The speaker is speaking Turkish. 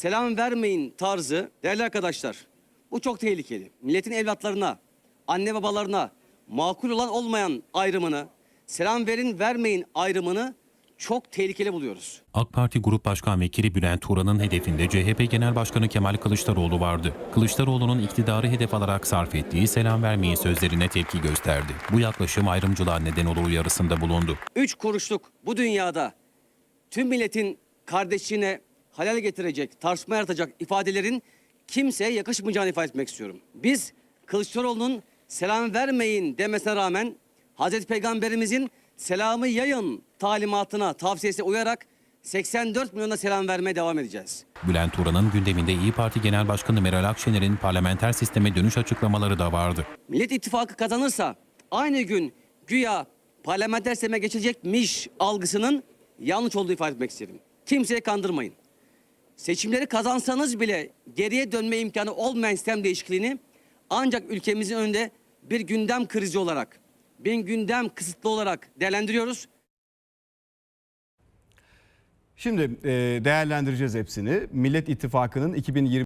selam vermeyin tarzı değerli arkadaşlar bu çok tehlikeli. Milletin evlatlarına, anne babalarına makul olan olmayan ayrımını, selam verin vermeyin ayrımını çok tehlikeli buluyoruz. AK Parti Grup Başkan Vekili Bülent Turan'ın hedefinde CHP Genel Başkanı Kemal Kılıçdaroğlu vardı. Kılıçdaroğlu'nun iktidarı hedef alarak sarf ettiği selam vermeyin sözlerine tepki gösterdi. Bu yaklaşım ayrımcılığa neden olur uyarısında bulundu. Üç kuruşluk bu dünyada tüm milletin kardeşliğine halal getirecek, tartışma yaratacak ifadelerin kimseye yakışmayacağını ifade etmek istiyorum. Biz Kılıçdaroğlu'nun selam vermeyin demesine rağmen Hazreti Peygamberimizin selamı yayın talimatına, tavsiyesine uyarak 84 milyona selam vermeye devam edeceğiz. Bülent Turan'ın gündeminde İyi Parti Genel Başkanı Meral Akşener'in parlamenter sisteme dönüş açıklamaları da vardı. Millet İttifakı kazanırsa aynı gün güya parlamenter sisteme geçecekmiş algısının yanlış olduğu ifade etmek isterim. Kimseye kandırmayın. Seçimleri kazansanız bile geriye dönme imkanı olmayan sistem değişikliğini ancak ülkemizin önünde bir gündem krizi olarak, bir gündem kısıtlı olarak değerlendiriyoruz. Şimdi e, değerlendireceğiz hepsini. Millet İttifakı'nın 2020